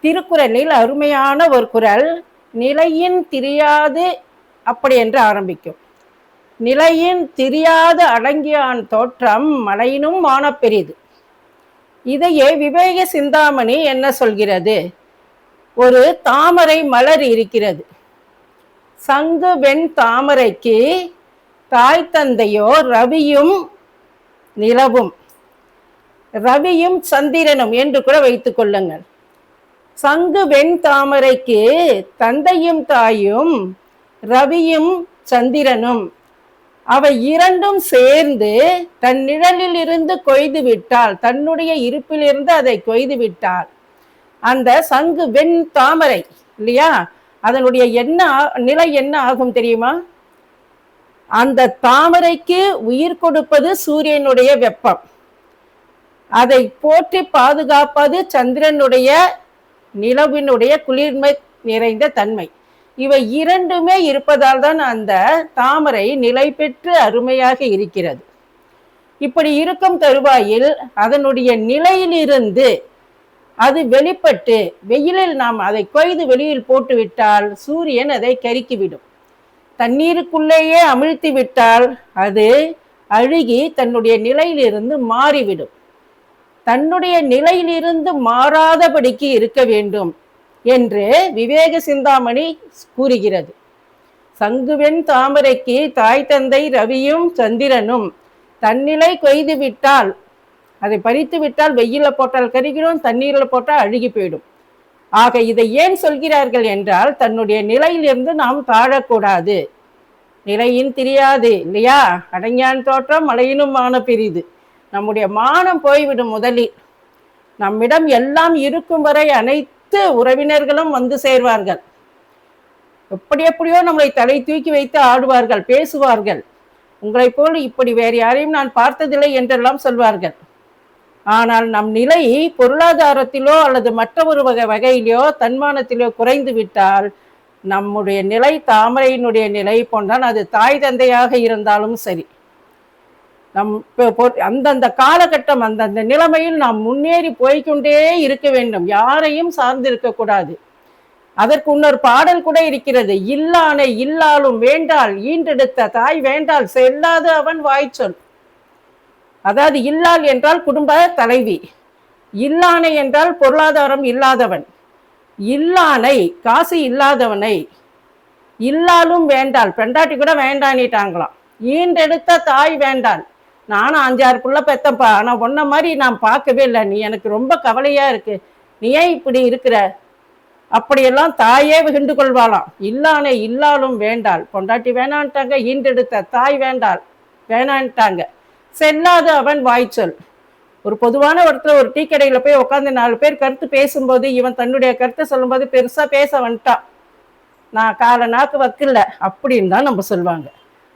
திருக்குறளில் அருமையான ஒரு குரல் நிலையின் திரியாது அப்படி என்று ஆரம்பிக்கும். நிலையின் திரியாது அடங்கியான் தோற்றம் மலையினும் மானப்பெரிது இதையே விவேக சிந்தாமணி என்ன சொல்கிறது? ஒரு தாமரை மலர் இருக்கிறது. சங்கு வெண் தாமரைக்கு தாய் தந்தையோ ரவியும் நிலவும். ரவியும் சந்திரனும் என்று கூட வைத்துக் கொள்ளுங்கள். சங்கு வெண் தாமரைக்கு தந்தையும் தாயும் ரவியும் சந்திரனும். அவை இரண்டும் சேர்ந்து தன் நிழலில் இருந்து கொய்து விட்டாள். தன்னுடைய இருப்பிலிருந்து அதை கொய்து விட்டாள். அந்த சங்கு வெண் தாமரை இல்லையா? அதனுடைய என்ன நிலை என்ன ஆகும் தெரியுமா? அந்த தாமரைக்கு உயிர் கொடுப்பது சூரியனுடைய வெப்பம். அதை போற்றி பாதுகாப்பது சந்திரனுடைய நிலவினுடைய குளிர்மை நிறைந்த தன்மை. இவை இரண்டுமே இருப்பதால் தான் அந்த தாமரை நிலை பெற்று அருமையாக இருக்கிறது. இப்படி இருக்கும் தருவாயில் அதனுடைய நிலையிலிருந்து அது வெளிப்பட்டு வெயிலில் நாம் அதை கொய்து வெளியில் போட்டுவிட்டால் சூரியன் அதை கருக்கிவிடும் தண்ணீருக்குள்ளேயே அமிழ்த்தி விட்டால் அது அழுகி தன்னுடைய நிலையிலிருந்து மாறிவிடும். தன்னுடைய நிலையிலிருந்து மாறாதபடிக்கு இருக்க வேண்டும் என்று விவேக சிந்தாமணி கூறுகிறது. சங்குவெண் தாமரைக்கு தாய் தந்தை ரவியும் சந்திரனும் தன்னிலை கொய்து விட்டால் அதை பறித்து விட்டால் வெயிலில் போட்டால் கருகிடும் தண்ணீரில் போட்டால் அழுகி போயிடும். ஆக இதை ஏன் சொல்கிறார்கள் என்றால் தன்னுடைய நிலையிலிருந்து நாம் தாழக்கூடாது. நிலையின் தெரியாது இல்லையா? அடங்கியான் தோற்றம் மலையினும் மான பெரிது. நம்முடைய மானம் போய்விடும் முதலில். நம்மிடம் எல்லாம் இருக்கும் வரை அனைத்து உறவினர்களும் வந்து சேர்வார்கள். எப்படி எப்படியோ நம்மளை தலை தூக்கி வைத்து ஆடுவார்கள் பேசுவார்கள். உங்களைப் போல் இப்படி வேறு யாரையும் நான் பார்த்ததில்லை என்றெல்லாம் சொல்வார்கள். ஆனால் நம் நிலை பொருளாதாரத்திலோ அல்லது மற்ற ஒரு வகை வகையிலோ தன்மானத்திலோ குறைந்து விட்டால் நம்முடைய நிலை தாமரையினுடைய நிலை போன்றால் அது தாய் தந்தையாக இருந்தாலும் சரி. நம் அந்தந்த காலகட்டம் அந்தந்த நிலைமையில் நாம் முன்னேறி போய்கொண்டே இருக்க வேண்டும். யாரையும் சார்ந்து இருக்கக்கூடாது அதற்கு இன்னொரு பாடல் கூட இருக்கிறது. இல்லானை இல்லாலும் வேண்டால் ஈண்டெடுத்த தாய் வேண்டால் செல்லாது அவன் வாய்ச்சொல். அதாவது இல்லால் என்றால் குடும்ப தலைவி. இல்லானை என்றால் பொருளாதாரம் இல்லாதவன். இல்லானை காசு இல்லாதவனை. இல்லாலும் வேண்டால் பெண்டாட்டி கூட வேண்டானிட்டாங்களாம். ஈண்டெடுத்த தாய் வேண்டாள் நானும் அஞ்சாறு புள்ள பெத்தப்பா ஆனால் ஒன்ன மாதிரி நான் பார்க்கவே இல்லை. நீ எனக்கு ரொம்ப கவலையாக இருக்கு. நீ ஏன் இப்படி இருக்கிற? அப்படியெல்லாம் தாயே விகிண்டு கொள்வாளாம். இல்லானே இல்லாலும் வேண்டாள். பொண்டாட்டி வேணான்ட்டாங்க. ஈண்டெடுத்த தாய் வேண்டாள். வேணான்ட்டாங்க. செல்லாத அவன் வாய்ச்சொல் ஒரு பொதுவான ஒருத்தர் ஒரு டீ கடையில் போய் உட்காந்து நாலு பேர் கருத்து பேசும்போது இவன் தன்னுடைய கருத்தை சொல்லும்போது பெருசாக பேச வந்துட்டான் நான் காலை நாக்கு வக்கில்ல. அப்படின்னு தான் நம்ம சொல்லுவாங்க.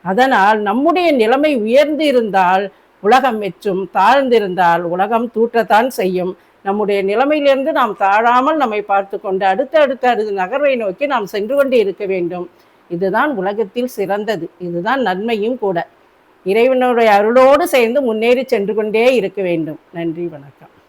அதனால் நம்முடைய நிலைமை உயர்ந்து இருந்தால் உலகம் மெச்சும் தாழ்ந்திருந்தால் உலகம் தூற்றத்தான் செய்யும். நம்முடைய நிலைமையிலிருந்து நாம் தாழாமல் நம்மை பார்த்து கொண்டு அடுத்த அடுத்த அடுத்த நகர்வை நோக்கி நாம் சென்று கொண்டு இருக்க வேண்டும். இதுதான் உலகத்தில் சிறந்தது. இதுதான் நன்மையும் கூட. இறைவனுடைய அருளோடு சேர்ந்து முன்னேறி சென்று கொண்டே இருக்க வேண்டும். நன்றி வணக்கம்.